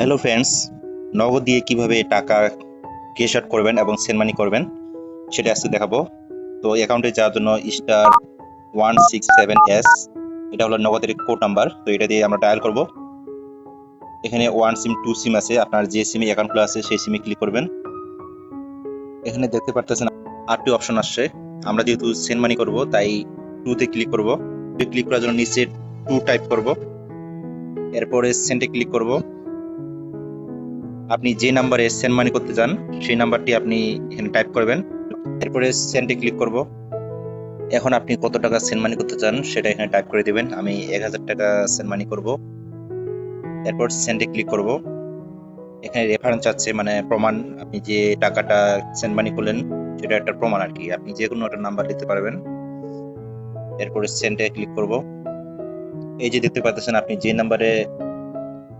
Hello friends নগদ দিয়ে কীভাবে টাকা ক্যাশ আউট করবেন এবং সেন্ড মানি করবেন, সেটা আজকে দেখাবো। তো অ্যাকাউন্টে যাওয়ার জন্য star one six seven S এটা হলো নগদের কোড নাম্বার তো এটা দিয়ে আমরা ডায়াল করব। এখানে ওয়ান সিম টু সিম আছে, আপনার যে সিমে অ্যাকাউন্ট খোলা আছে, সেই সিমে ক্লিক করবেন। এখানে দেখতে পারতেছেন আটটি অপশন আসছে। আমরা যেহেতু সেন্ড মানি করব, তাই টুতে ক্লিক করব। ক্লিক করার জন্য নিচে টু টাইপ করব। এরপরে সেন্ডে ক্লিক করব। আপনি যে নাম্বারে সেন্ড মানি করতে চান, সেই নাম্বারটি আপনি এখানে টাইপ করবেন। এরপরে সেন্ডে ক্লিক করব। এখন আপনি কত টাকা সেন্ড মানি করতে চান, সেটা এখানে টাইপ করে দিবেন। আমি এক হাজার টাকা সেন্ড মানি করব। এরপর সেন্ডে ক্লিক করব। এখানে রেফারেন্স আছে মানে প্রমাণ। আপনি যে টাকাটা সেন্ড মানি করলেন, সেটা একটা প্রমাণ আর কি। আপনি যে কোনো একটা নাম্বার দিতে পারবেন। এরপরে সেন্ডে ক্লিক করব। এই যে দেখতে পাচ্ছেন, আপনি যে নাম্বারে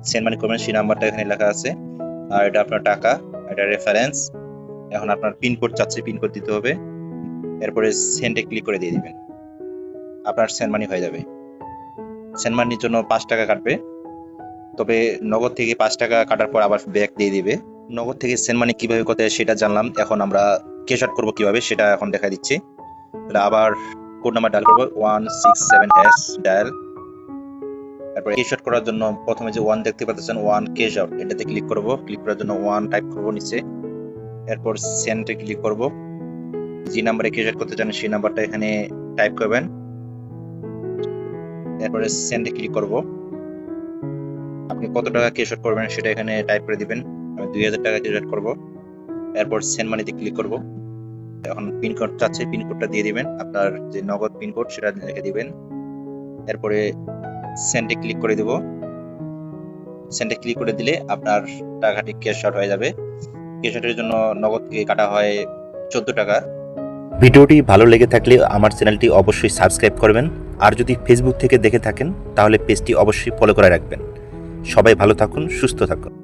সেন্ড মানি করবেন, সেই নাম্বারটা এখানে লেখা আছে। আর এটা আপনার টাকা, এটা রেফারেন্স এখন আপনার পিনকোড চাচ্ছে পিনকোড দিতে হবে। এরপরে সেন্ডে ক্লিক করে দিয়ে দিবেন। আপনার সেন্ড মানি হয়ে যাবে। সেন্ড মানির জন্য পাঁচ টাকা কাটবে। তবে নগদ থেকে পাঁচ টাকা কাটার পর আবার ব্যাক দিয়ে দিবে। নগদ থেকে সেন্ড মানি কীভাবে করতে সেটা জানলাম। এখন আমরা ক্যাশ আউট করব কীভাবে সেটা এখন দেখা দিচ্ছি। তাহলে আবার কোড নাম্বার ডায়াল করব। One six seven S dial তারপরে ক্যাশ আউট করার জন্য প্রথমে যে ওয়ান দেখতে পাচ্ছেন ওয়ান ক্যাশ আউট এটাতে ক্লিক করব। ক্লিক করার জন্য ওয়ান টাইপ করব নিচে। এরপর সেন্টে ক্লিক করব। যে নাম্বারে ক্যাশ আউট করতে চান, সেই নাম্বারটা এখানে টাইপ করবেন। এরপরে সেন্ডে ক্লিক করব। আপনি কত টাকা ক্যাশ আউট করবেন সেটা এখানে টাইপ করে দিবেন। আমি দুই হাজার টাকা ক্যাশ আউট করব। এরপর সেন্ড মানিতে ক্লিক করব। এখন পিনকোড চাচ্ছে পিনকোডটা দিয়ে দিবেন। আপনার যে নগদ পিনকোড সেটা লিখে দিবেন। এরপরে সেন্ডে ক্লিক করে দেব। সেন্ডে ক্লিক করে দিলে আপনার টাকাটি ক্যাশ আউট হয়ে যাবে। ক্যাশ আউটের জন্য নগদ কাটা হয় চোদ্দ টাকা। ভিডিওটি ভালো লেগে থাকলে আমার চ্যানেলটি অবশ্যই সাবস্ক্রাইব করবেন। আর যদি ফেসবুক থেকে দেখে থাকেন, তাহলে পেজটি অবশ্যই ফলো করে রাখবেন। সবাই ভালো থাকুন, সুস্থ থাকুন।